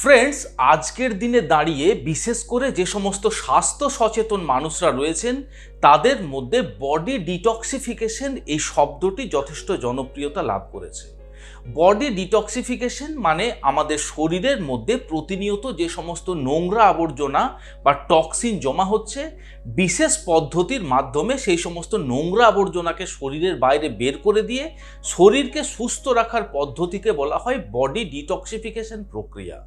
Friends আজকের দিনে দাঁড়িয়ে বিশেষ করে যে সমস্ত স্বাস্থ্য সচেতন মানুষরা রয়েছেন, তাদের মধ্যে বডি ডিটক্সিফিকেশন এই শব্দটি যথেষ্ট জনপ্রিয়তা লাভ করেছে। বডি ডিটক্সিফিকেশন মানে আমাদের শরীরের মধ্যে প্রতিনিয়ত যে সমস্ত নোংরা আবর্জনা বা টক্সিন জমা হচ্ছে বিশেষ পদ্ধতির মাধ্যমে সেই সমস্ত নোংরা আবর্জনাকে শরীরের বাইরে বের করে দিয়ে শরীরকে সুস্থ রাখার পদ্ধতিকে বলা হয় বডি ডিটক্সিফিকেশন প্রক্রিয়া।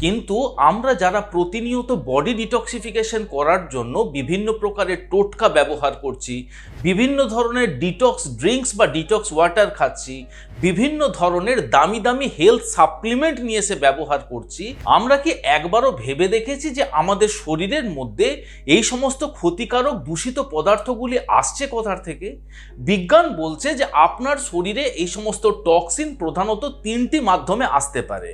কিন্তু আমরা যারা প্রতিনিয়ত বডি ডিটক্সিফিকেশন করার জন্য বিভিন্ন প্রকারের টোটকা ব্যবহার করছি, বিভিন্ন ধরনের ডিটক্স ড্রিঙ্কস বা ডিটক্স ওয়াটার খাচ্ছি, বিভিন্ন ধরনের দামি দামি হেলথ সাপ্লিমেন্ট নিয়ে এসে ব্যবহার করছি, আমরা কি একবারও ভেবে দেখেছি যে আমাদের শরীরের মধ্যে এই সমস্ত ক্ষতিকারক দূষিত পদার্থগুলি আসছে কোথার থেকে? বিজ্ঞান বলছে যে আপনার শরীরে এই সমস্ত টক্সিন প্রধানত তিনটি মাধ্যমে আসতে পারে।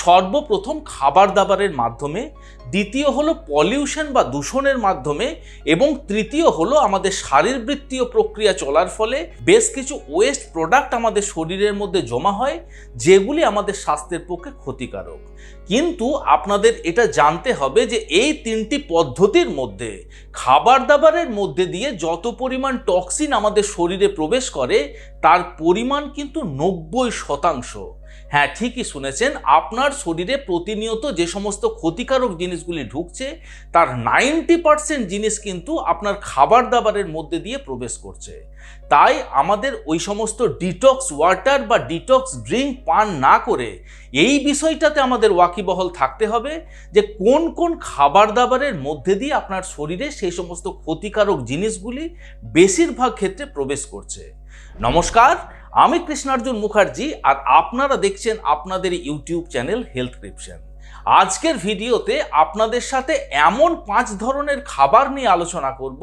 সর্বপ্রথম খাবার দাবারের মাধ্যমে দ্বিতীয় হলো পলিউশন বা দূষণের মাধ্যমে এবং তৃতীয় হলো আমাদের শারীরবৃত্তীয় প্রক্রিয়া চলার ফলে বেশ কিছু ওয়েস্ট প্রোডাক্ট আমাদের শরীরের মধ্যে জমা হয়, যেগুলি আমাদের স্বাস্থ্যের পক্ষে ক্ষতিকারক। কিন্তু আপনাদের এটা জানতে হবে যে এই তিনটি পদ্ধতির মধ্যে খাবার দাবারের মধ্যে দিয়ে যত পরিমাণ টক্সিন আমাদের শরীরে প্রবেশ করে, তার পরিমাণ কিন্তু নব্বই শতাংশ। হ্যাঁ ঠিকই শুনেছেন, আপনার শরীরে প্রতিনিয়ত যে সমস্ত ক্ষতিকারক জিনিসগুলি ঢুকছে, তার নাইনটি পার্সেন্ট জিনিস কিন্তু আপনার খাবার দাবারের মধ্যে দিয়ে প্রবেশ করছে। তাই আমাদের ওই সমস্ত ডিটক্স ওয়াটার বা ডিটক্স ড্রিঙ্ক পান না করে, এই বিষয়টাতে আমাদের ওয়াকিবহল থাকতে হবে যে কোন কোন খাবার দাবারের মধ্যে দিয়ে আপনার শরীরে সেই সমস্ত ক্ষতিকারক জিনিসগুলি বেশিরভাগ ক্ষেত্রে প্রবেশ করছে। নমস্কার আমি কৃষ্ণার্জুন মুখার্জি আর আপনারা দেখছেন আপনাদের ইউটিউব চ্যানেল হেলথ ক্রিপশন। আজকের ভিডিওতে আপনাদের সাথে এমন পাঁচ ধরনের খাবার নিয়ে আলোচনা করব,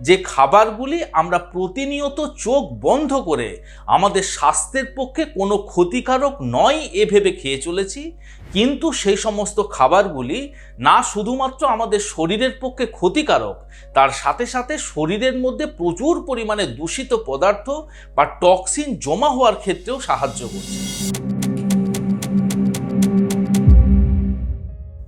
যে খাবারগুলি আমরা প্রতিনিয়ত চোখ বন্ধ করে আমাদের স্বাস্থ্যের পক্ষে কোনো ক্ষতিকারক নয় এ ভেবে খেয়ে চলেছি। কিন্তু সেই সমস্ত খাবারগুলি না শুধুমাত্র আমাদের শরীরের পক্ষে ক্ষতিকারক, তার সাথে সাথে শরীরের মধ্যে প্রচুর পরিমাণে দূষিত পদার্থ বা টক্সিন জমা হওয়ার ক্ষেত্রেও সাহায্য করছে।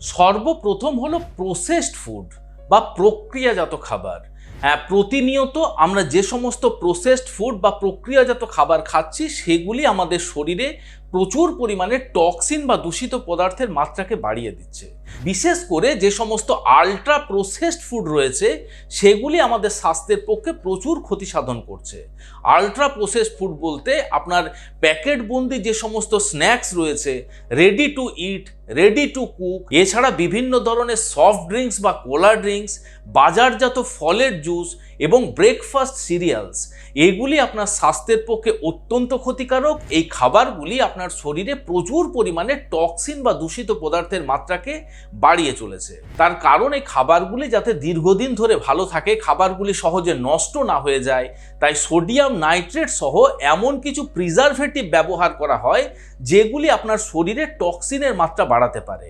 সর্বপ্রথম হলো প্রসেসড ফুড বা প্রক্রিয়াজাত খাবার। হ্যাঁ প্রতিনিয়ত আমরা যে সমস্ত প্রসেসড ফুড বা প্রক্রিয়াজাত খাবার খাচ্ছি, সেগুলি আমাদের শরীরে প্রচুর পরিমাণে টক্সিন বা দূষিত পদার্থের মাত্রাকে বাড়িয়ে দিচ্ছে। বিশেষ করে যে সমস্ত আলট্রা প্রসেসড ফুড রয়েছে, সেগুলি আমাদের স্বাস্থ্যের পক্ষে প্রচুর ক্ষতি সাধন করছে। আলট্রা প্রসেসড ফুড বলতে আপনার প্যাকেটবন্দি যে সমস্ত স্ন্যাক্স রয়েছে ready to eat ready to cook এছাড়া বিভিন্ন ধরনের সফট ড্রিঙ্কস বা কোলা ড্রিঙ্কস বাজারজাত ফলের জুস এবং ব্রেকফাস্ট সিরিয়ালস এগুলি আপনার স্বাস্থ্যের পক্ষে অত্যন্ত ক্ষতিকারক। এই খাবারগুলি আপনার শরীরে প্রচুর পরিমাণে টক্সিন বা দূষিত পদার্থের মাত্রাকে বাড়িয়ে চলেছে। তার কারণ এই খাবারগুলি যাতে দীর্ঘদিন ধরে ভালো থাকে, খাবারগুলি সহজে নষ্ট না হয়ে যায়, তাই সোডিয়াম নাইট্রেট সহ এমন কিছু প্রিজারভেটিভ ব্যবহার করা হয় যেগুলি আপনার শরীরে টক্সিনের মাত্রা বাড়াতে পারে।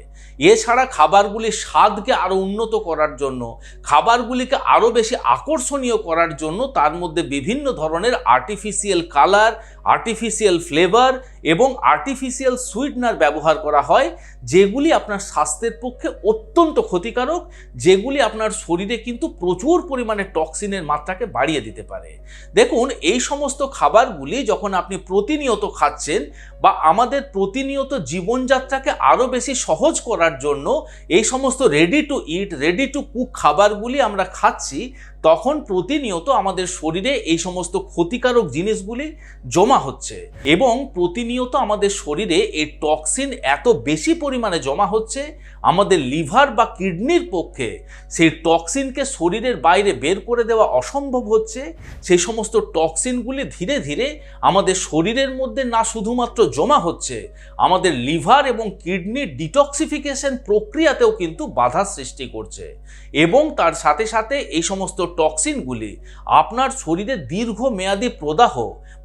এছাড়া খাবারগুলির স্বাদকে আরও উন্নত করার জন্য, খাবারগুলিকে আরও বেশি আকর্ষণীয় করার জন্য তার মধ্যে বিভিন্ন ধরনের আর্টিফিশিয়াল কালার আর্টিফিশিয়াল ফ্লেভার এবং আর্টিফিশিয়াল সুইটনার ব্যবহার করা হয়, যেগুলি আপনার স্বাস্থ্যের পক্ষে অত্যন্ত ক্ষতিকারক, যেগুলি আপনার শরীরে কিন্তু প্রচুর পরিমাণে টক্সিনের মাত্রাকে বাড়িয়ে দিতে পারে। দেখুন, এই সমস্ত খাবারগুলি যখন আপনি প্রতিনিয়ত খাচ্ছেন বা আমাদের প্রতিনিয়ত জীবনযাত্রাকে আরও বেশি সহজ করার জন্য এই সমস্ত ready to eat ready to cook খাবারগুলি আমরা খাচ্ছি তখন প্রতিনিয়ত আমাদের শরীরে এই সমস্ত ক্ষতিকারক জিনিসগুলি জমা হচ্ছে এবং প্রতিনিয়ত আমাদের শরীরে এই টক্সিন এত বেশি পরিমাণে জমা হচ্ছে, আমাদের লিভার বা কিডনির পক্ষে সেই টক্সিনকে শরীরের বাইরে বের করে দেওয়া অসম্ভব হচ্ছে। সেই সমস্ত টক্সিনগুলি ধীরে ধীরে আমাদের শরীরের মধ্যে না শুধুমাত্র জমা হচ্ছে, আমাদের লিভার এবং কিডনির ডিটক্সিফিকেশন প্রক্রিয়াতেও কিন্তু বাধার সৃষ্টি করছে এবং তার সাথে সাথে এই সমস্ত টক্সিনগুলি আপনার শরীরে দীর্ঘমেয়াদী প্রদাহ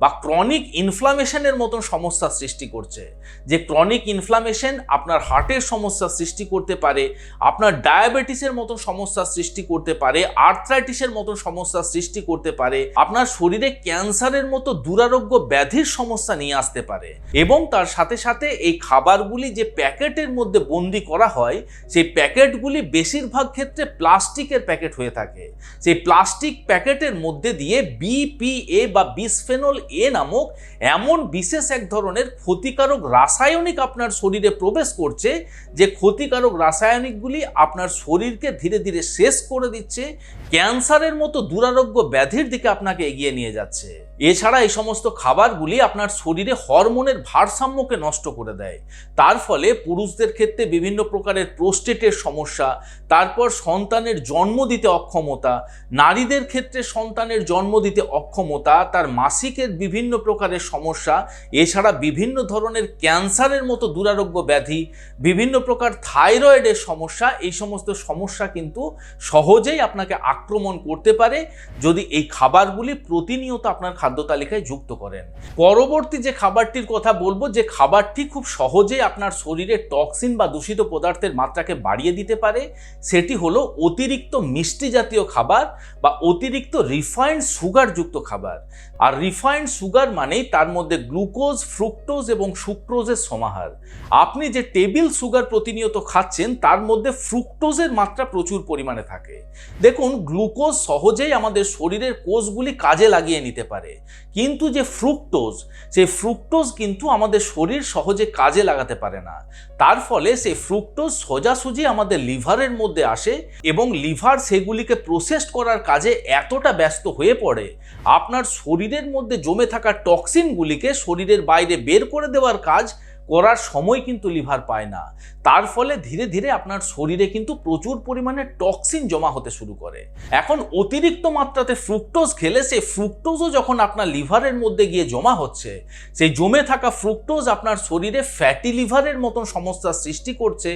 বা ক্রনিক ইনফ্লামেশনের মতন সমস্যা সৃষ্টি করছে। যে ক্রনিক ইনফ্লামেশন আপনার হার্টের সমস্যা সৃষ্টি করতে পারে, আপনার ডায়াবেটিসের মতো সমস্যা সৃষ্টি করতে পারে আর্থ্রাইটিসের মতো সমস্যা সৃষ্টি করতে পারে, আপনার শরীরে ক্যান্সারের মতো দুরারোগ্য ব্যাধির সমস্যা নিয়ে আসতে পারে এবং তার সাথে সাথে এই খাবারগুলি যে প্যাকেটের মধ্যে বন্দি করা হয়, সেই প্যাকেটগুলি বেশিরভাগ ক্ষেত্রে প্লাস্টিকের প্যাকেট হয়ে থাকে। সেই প্লাস্টিক প্যাকেটের মধ্যে দিয়ে বিপিএ বা বিসফেনল এ নামক এমন বিশেষ এক ধরনের ক্ষতিকারক রাসায়নিক আপনার শরীরে প্রবেশ করছে, যে ক্ষতিকারক রাসায়নিকগুলি আপনার শরীরকে ধীরে ধীরে শেষ করে দিচ্ছে, ক্যান্সারের মতো দুরারোগ্য ব্যাধির দিকে আপনাকে এগিয়ে নিয়ে যাচ্ছে। এছাড়া এই সমস্ত খাবারগুলি আপনার শরীরে হরমোনের ভারসাম্যকে নষ্ট করে দেয়। তার ফলে পুরুষদের ক্ষেত্রে বিভিন্ন প্রকারের প্রোস্টেটের সমস্যা, তারপর সন্তানের জন্ম দিতে অক্ষমতা, নারীদের ক্ষেত্রে সন্তানের জন্ম দিতে অক্ষমতা, তার মাসিকের বিভিন্ন প্রকারের সমস্যা, এছাড়া বিভিন্ন ধরনের ক্যান্সারের মতো দুরারোগ্য ব্যাধি, বিভিন্ন প্রকার থাইরয়েডের সমস্যা, এই সমস্ত সমস্যা কিন্তু সহজেই আপনাকে আক্রমণ করতে পারে। যদি এই খাবারগুলি প্রতিনিয়ত আপনার খাদ্য তালিকায় যুক্ত করেন। পরবর্তী যে খাবারটির কথা বলব, যে খাবারটি খুব সহজেই আপনার শরীরে টক্সিন বা দূষিত পদার্থের মাত্রাকে বাড়িয়ে দিতে পারে, সেটি হলো অতিরিক্ত মিষ্টি জাতীয় খাবার বা অতিরিক্ত রিফাইন্ড সুগারযুক্ত খাবার। আর রিফাইন্ড সুগার মানেই তার মধ্যে গ্লুকোজ ফ্রুক্টোজ এবং সুক্রোজের সমাহার। আপনি যে টেবিল সুগার প্রতিনিয়ত খাচ্ছেন, তার মধ্যে ফ্রুক্টোজের মাত্রা প্রচুর পরিমাণে থাকে। দেখুন গ্লুকোজ সহজেই আমাদের শরীরের কোষগুলি কাজে লাগিয়ে নিতে পারে। কিন্তু যে ফ্রুক্টোজ সেই ফ্রুক্টোজ কিন্তু আমাদের শরীর সহজে কাজে লাগাতে পারে না। তার ফলে সেই ফ্রুক্টোজ সোজাসুজি আমাদের লিভারের মধ্যে আসে এবং লিভার সেগুলিকে প্রসেস করার কাজে এতটা ব্যস্ত হয়ে পড়ে, আপনার শরীরের মধ্যে জমে থাকা টক্সিনগুলিকে শরীরের বাইরে বের করে দেওয়ার কাজ করার সময় কিন্তু লিভার পায় না। তার ফলে ধীরে ধীরে আপনার শরীরে কিন্তু প্রচুর পরিমাণে টক্সিন জমা হতে শুরু করে। এখন অতিরিক্ত মাত্রাতে ফ্রুক্টোজ খেলে সেই ফ্রুক্টোজও যখন আপনার লিভারের মধ্যে গিয়ে জমা হচ্ছে, সেই জমে থাকা ফ্রুক্টোজ আপনার শরীরে ফ্যাটি লিভারের মতন সমস্যার সৃষ্টি করছে,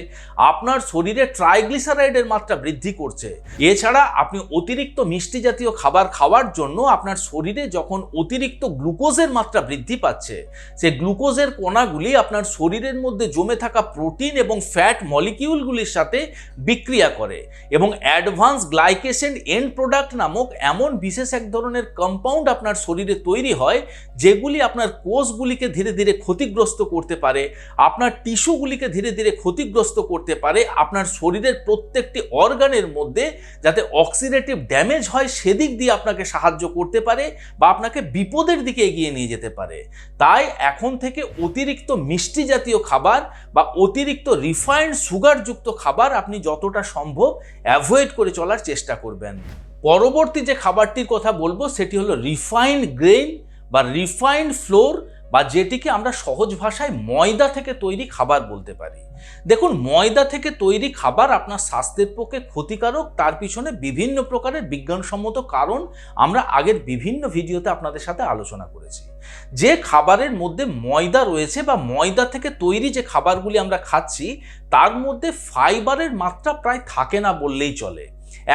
আপনার শরীরে ট্রাইগ্লিসারাইডের মাত্রা বৃদ্ধি করছে। এছাড়া আপনি অতিরিক্ত মিষ্টি জাতীয় খাবার খাওয়ার জন্য আপনার শরীরে যখন অতিরিক্ত গ্লুকোজের মাত্রা বৃদ্ধি পাচ্ছে, সেই গ্লুকোজের কণাগুলি আপনার শরীরের মধ্যে জমে থাকা প্রোটিন এবং ফ্যাট মলিকিউলগুলির সাথে বিক্রিয়া করে এবং অ্যাডভান্স গ্লাইকেশন এন্ড প্রোডাক্ট নামক এমন বিশেষ এক ধরনের কম্পাউন্ড আপনার শরীরে তৈরি হয়, যেগুলি আপনার কোষগুলিকে ধীরে ধীরে ক্ষতিগ্রস্ত করতে পারে, আপনার টিস্যুগুলিকে ধীরে ধীরে ক্ষতিগ্রস্ত করতে পারে, আপনার শরীরের প্রত্যেকটি অর্গানের মধ্যে যাতে অক্সিডেটিভ ড্যামেজ হয় সেদিক দিয়ে আপনাকে সাহায্য করতে পারে বা আপনাকে বিপদের দিকে এগিয়ে নিয়ে যেতে পারে। তাই এখন থেকে অতিরিক্ত মিষ্টি জাতীয় খাবার বা অতিরিক্ত রিফাইন্ড সুগারযুক্ত খাবার আপনি যতটা সম্ভব অ্যাভয়েড করে চলার চেষ্টা করবেন। পরবর্তী যে খাবারটির কথা বলব, সেটি হলো রিফাইন্ড গ্রেন বা রিফাইন্ড ফ্লোর বা যেটিকে আমরা সহজ ভাষায় ময়দা থেকে তৈরি খাবার বলতে পারি। দেখুন, ময়দা থেকে তৈরি খাবার আপনার স্বাস্থ্যের পক্ষে ক্ষতিকারক, তার পিছনে বিভিন্ন প্রকারের বিজ্ঞানসম্মত কারণ আমরা আগের বিভিন্ন ভিডিওতে আপনাদের সাথে আলোচনা করেছি। যে খাবারের মধ্যে ময়দা রয়েছে বা ময়দা থেকে তৈরি যে খাবারগুলি আমরা খাচ্ছি, তার মধ্যে ফাইবারের মাত্রা প্রায় থাকে না বললেই চলে।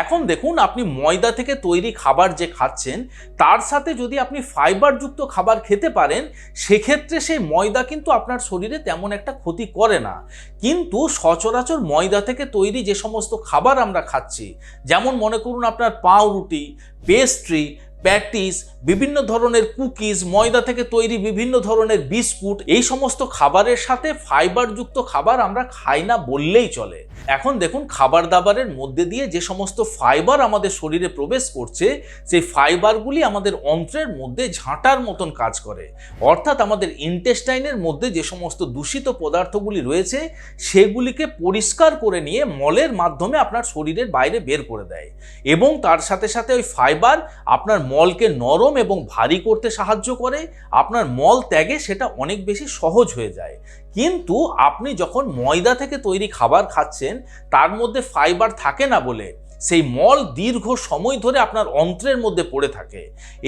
এখন দেখুন আপনি ময়দা থেকে তৈরি খাবার যে খাচ্ছেন, তার সাথে যদি আপনি ফাইবারযুক্ত খাবার খেতে পারেন, সেক্ষেত্রে সেই ময়দা কিন্তু আপনার শরীরে তেমন একটা ক্ষতি করে না। কিন্তু সচরাচর ময়দা থেকে তৈরি যে সমস্ত খাবার আমরা খাচ্ছি, যেমন মনে করুন আপনার পাউরুটি পেস্ট্রি প্যাটিস, বিভিন্ন ধরনের কুকিজ, ময়দা থেকে তৈরি বিভিন্ন ধরনের বিস্কুট, এই সমস্ত খাবারের সাথে ফাইবারযুক্ত খাবার আমরা খাই না বললেই চলে। এখন দেখুন খাবার দাবারের মধ্যে দিয়ে যে সমস্ত ফাইবার আমাদের শরীরে প্রবেশ করছে, সেই ফাইবারগুলি আমাদের অন্ত্রের মধ্যে ঝাঁটার মতন কাজ করে। অর্থাৎ আমাদের ইন্টেস্টাইনের মধ্যে যে সমস্ত দূষিত পদার্থগুলি রয়েছে, সেগুলিকে পরিষ্কার করে নিয়ে মলের মাধ্যমে আপনার শরীরের বাইরে বের করে দেয়। এবং তার সাথে সাথে ওই ফাইবার আপনার মলকে নরম এবং ভারী করতে সাহায্য করে, আপনার মল ত্যাগে সেটা অনেক বেশি সহজ হয়ে যায়। কিন্তু আপনি যখন ময়দা থেকে তৈরি খাবার খাচ্ছেন, তার মধ্যে ফাইবার থাকে না বলে, সেই মল দীর্ঘ সময় ধরে আপনার অন্ত্রের মধ্যে পড়ে থাকে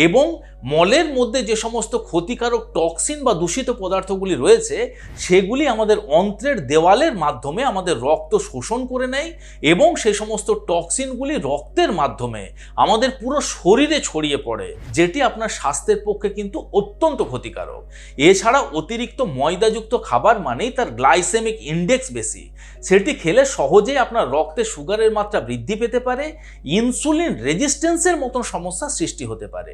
এবং মলের মধ্যে যে সমস্ত ক্ষতিকারক টক্সিন বা দূষিত পদার্থগুলি রয়েছে, সেগুলি আমাদের অন্ত্রের দেওয়ালের মাধ্যমে আমাদের রক্ত শোষণ করে নেয় এবং সেই সমস্ত টক্সিনগুলি রক্তের মাধ্যমে আমাদের পুরো শরীরে ছড়িয়ে পড়ে, যেটি আপনার স্বাস্থ্যের পক্ষে কিন্তু অত্যন্ত ক্ষতিকারক। এছাড়া অতিরিক্ত ময়দাযুক্ত খাবার মানেই তার গ্লাইসেমিক ইন্ডেক্স বেশি। সেটি খেলে সহজেই আপনার রক্তে সুগারের মাত্রা বৃদ্ধি পেতে পারে ইনসুলিন রেজিস্ট্যান্সের মতন সমস্যা সৃষ্টি হতে পারে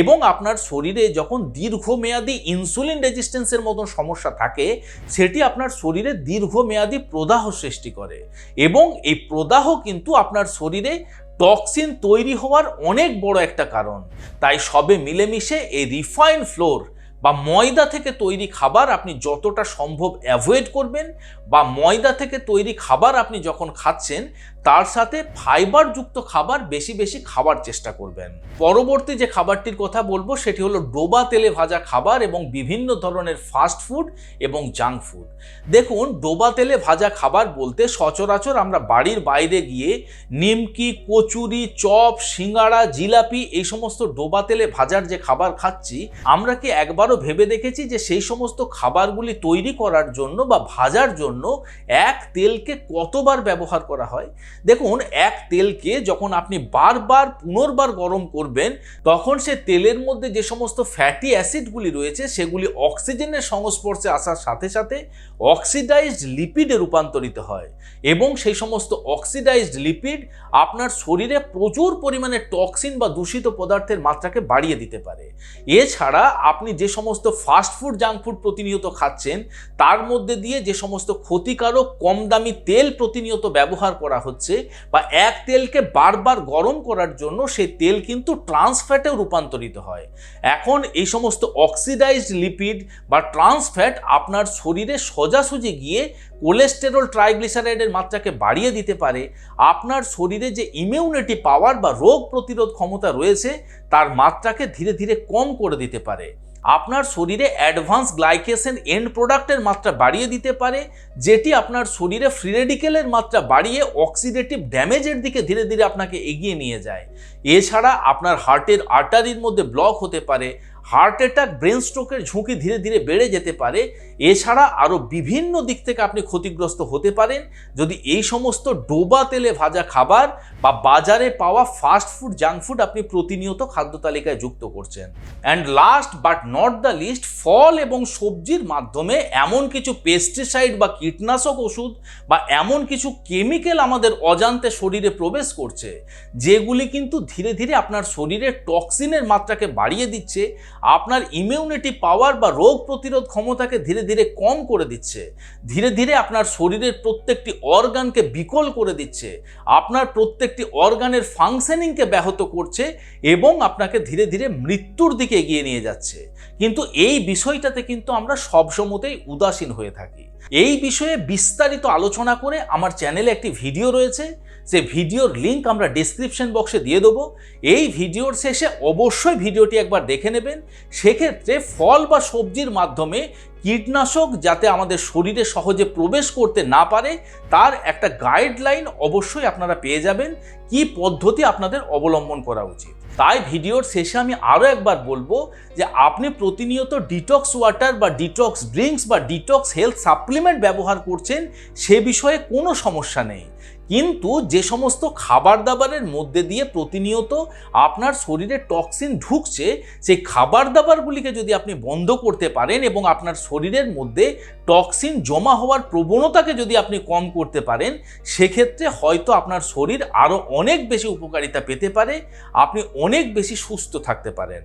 এবং আপনার শরীরে যখন দীর্ঘমেয়াদী ইনসুলিন রেজিস্ট্যান্সের মতন সমস্যা থাকে, সেটি আপনার শরীরে দীর্ঘমেয়াদী প্রদাহ সৃষ্টি করে। এবং এই প্রদাহ কিন্তু আপনার শরীরে টক্সিন তৈরি হওয়ার অনেক বড় একটা কারণ। তাই সবে মিলেমিশে এই রিফাইন ফ্লোর বা ময়দা থেকে তৈরি খাবার আপনি যতটা সম্ভব অ্যাভয়েড করবেন বা ময়দা থেকে তৈরি খাবার আপনি যখন খাচ্ছেন তার সাথে ফাইবারযুক্ত খাবার বেশি বেশি খাবার চেষ্টা করবেন। পরবর্তী যে খাবারটির কথা বলব, সেটি হলো ডোবা তেলে ভাজা খাবার এবং বিভিন্ন ধরনের ফাস্ট ফুড এবং জাঙ্ক ফুড দেখুন, ডোবা তেলে ভাজা খাবার বলতে সচরাচর আমরা বাড়ির বাইরে গিয়ে নিমকি, কচুরি, চপ, সিঙ্গাড়া, জিলাপি এই সমস্ত ডোবা তেলে ভাজার যে খাবার খাচ্ছি, আমরা কি একবারও ভেবে দেখেছি যে সেই সমস্ত খাবারগুলি তৈরি করার জন্য বা ভাজার জন্য এক তেলকে কতবার ব্যবহার করা হয়? দেখুন, এক তেলকে যখন আপনি বারবার, পুনর্বার গরম করবেন, তখন সে তেলের মধ্যে যে সমস্ত ফ্যাটি অ্যাসিডগুলি রয়েছে, সেগুলি অক্সিজেনের সংস্পর্শে আসার সাথে সাথে অক্সিডাইজড লিপিডে রূপান্তরিত হয় এবং সেই সমস্ত অক্সিডাইজড লিপিড আপনার শরীরে প্রচুর পরিমাণে টক্সিন বা দূষিত পদার্থের মাত্রাকে বাড়িয়ে দিতে পারে। এছাড়া আপনি যে সমস্ত ফাস্ট ফুড জাঙ্ক ফুড প্রতিনিয়ত খাচ্ছেন, তার মধ্যে দিয়ে যে সমস্ত ক্ষতিকারক কম দামি তেল প্রতিনিয়ত ব্যবহার করা হচ্ছে বা এক তেলকে বারবার গরম করার জন্য সেই তেল কিন্তু ট্রান্সফ্যাটেও রূপান্তরিত হয়। এখন এই সমস্ত অক্সিডাইজড লিপিড বা ট্রান্সফ্যাট আপনার শরীরে সোজাসুজি গিয়ে কোলেস্টেরল ট্রাইগ্লিসারাইডের মাত্রাকে বাড়িয়ে দিতে পারে। আপনার শরীরে যে ইমিউনিটি পাওয়ার বা রোগ প্রতিরোধ ক্ষমতা রয়েছে, তার মাত্রাকে ধীরে ধীরে কম করে দিতে পারে। আপনার শরীরে অ্যাডভান্স গ্লাইকেশন এন্ড প্রোডাক্টের মাত্রা বাড়িয়ে দিতে পারে, যেটি আপনার শরীরে ফ্রি রেডিকেলের মাত্রা বাড়িয়ে অক্সিডেটিভ ড্যামেজের দিকে ধীরে ধীরে আপনাকে এগিয়ে নিয়ে যায়। এছাড়া আপনার হার্টের আর্টারির মধ্যে ব্লক হতে পারে হার্ট অ্যাটাক ব্রেন স্ট্রোকের ঝুঁকি ধীরে ধীরে বেড়ে যেতে পারে। এছাড়া আরও বিভিন্ন দিক থেকে আপনি ক্ষতিগ্রস্ত হতে পারেন। যদি এই সমস্ত ডোবা তেলে ভাজা খাবার বা বাজারে পাওয়া ফাস্ট ফুড জাঙ্ক ফুড আপনি প্রতিনিয়ত খাদ্য তালিকায় যুক্ত করছেন। And last but not the least ফল এবং সবজির মাধ্যমে এমন কিছু পেস্টিসাইড বা কীটনাশক ওষুধ বা এমন কিছু কেমিক্যাল আমাদের অজান্তে শরীরে প্রবেশ করছে, যেগুলি কিন্তু ধীরে ধীরে আপনার শরীরে টক্সিনের মাত্রাকে বাড়িয়ে দিচ্ছে। আপনার ইমিউনিটি পাওয়ার বা রোগ প্রতিরোধ ক্ষমতাকে ধীরে ধীরে কম করে দিচ্ছে। ধীরে ধীরে আপনার শরীরের প্রত্যেকটি অর্গানকে বিকল করে দিচ্ছে। আপনার প্রত্যেকটি অর্গানের ফাংশনিংকে ব্যাহত করছে এবং আপনাকে ধীরে ধীরে মৃত্যুর দিকে এগিয়ে নিয়ে যাচ্ছে। কিন্তু এই বিষয়টাতে কিন্তু আমরা সবসময়তেই উদাসীন হয়ে থাকি। এই বিষয়ে বিস্তারিত আলোচনা করে আমার চ্যানেলে একটি ভিডিও রয়েছে। সে ভিডিওর লিংক আমরা ডিসক্রিপশন বক্সে দিয়ে দেবো। এই ভিডিওর শেষে অবশ্যই ভিডিওটি একবার দেখে নেবেন। সেক্ষেত্রে ফল বা সবজির মাধ্যমে কীটনাশক যাতে আমাদের শরীরে সহজে প্রবেশ করতে না পারে, তার একটা গাইডলাইন অবশ্যই আপনারা পেয়ে যাবেন। কি পদ্ধতি আপনাদের অবলম্বন করা উচিত? তাই ভিডিওর শেষে আমি আরও একবার বলব যে আপনি প্রতিনিয়ত ডিটক্স ওয়াটার বা ডিটক্স ড্রিঙ্কস বা ডিটক্স হেলথ সাপ্লিমেন্ট ব্যবহার করছেন, সে বিষয়ে কোনো সমস্যা নেই। কিন্তু যে সমস্ত খাবার দাবারের মধ্যে দিয়ে প্রতিনিয়ত আপনার শরীরে টক্সিন ঢুকছে, সেই খাবার দাবারগুলিকে যদি আপনি বন্ধ করতে পারেন এবং আপনার শরীরের মধ্যে টক্সিন জমা হওয়ার প্রবণতাকে যদি আপনি কম করতে পারেন, সেক্ষেত্রে হয়তো আপনার শরীর আরও অনেক বেশি উপকারিতা পেতে পারে, আপনি অনেক বেশি সুস্থ থাকতে পারেন।